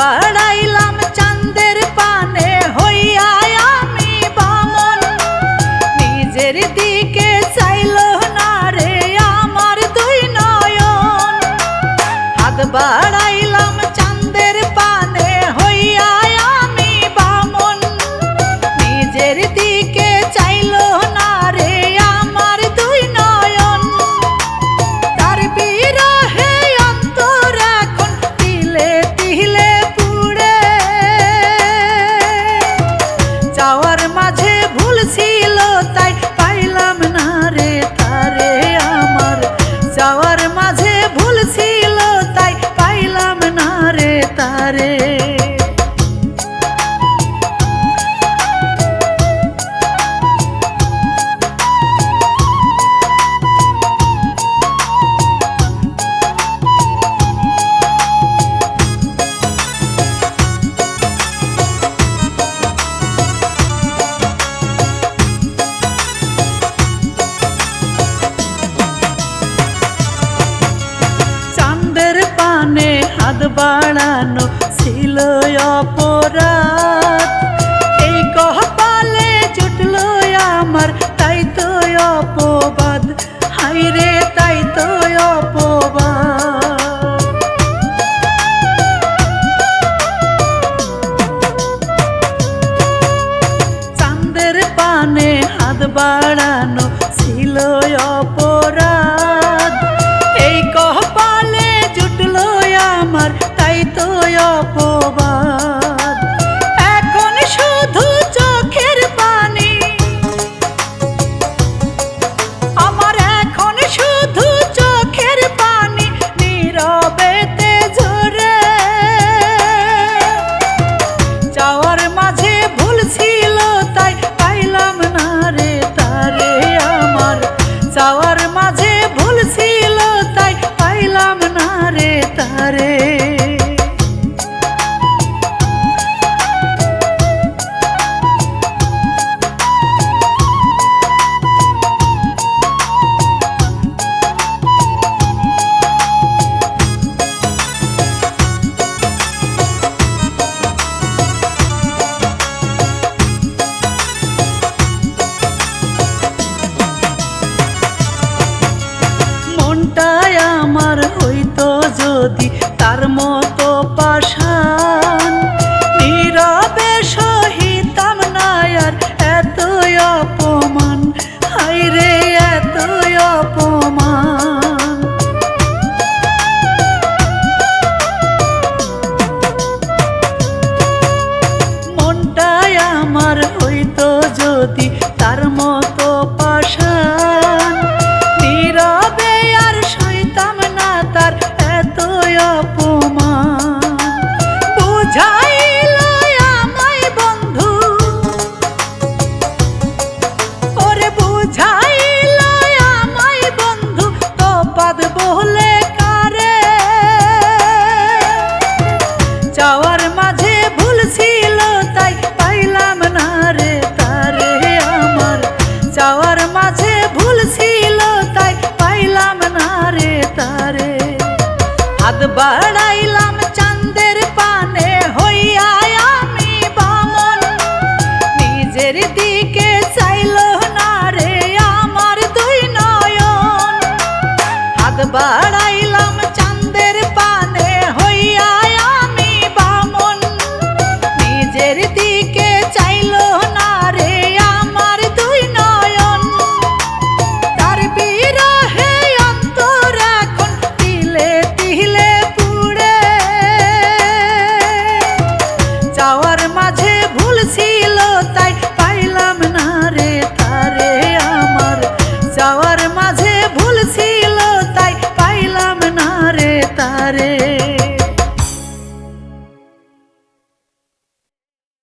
বাড়াইলাম চাঁদের পানে, হইয়া আমি বামন। নিজের দিকে চাইল না রে আমার দুই নয়ন। হাত বাড়াই হাত বাড়ানো ছিল অপরাধ। এই কপালে জুটলো আমার, তাই তো অপবাদ। হাই রে তাই তো অপবাদ। চাঁদের পানে হাত বাড়ানো অপবাদ। এখন শুধু চোখের পানি। আমার এখন শুধু চোখের পানি যাওয়ার মাঝে পাইলাম না রে তারে আমার। মাঝে পাইলাম না রে তারে যদি যাওয়ার মাঝে ভুল ছিল তাই পাইলাম না রে তারে। হাত বাড়াইলাম চাঁদের পানে, হইয়া আমি বামন। নিজের দিকে চাইল না রে আমার দুই নয়ন। হাত বাড়াই যাওয়ার মাঝে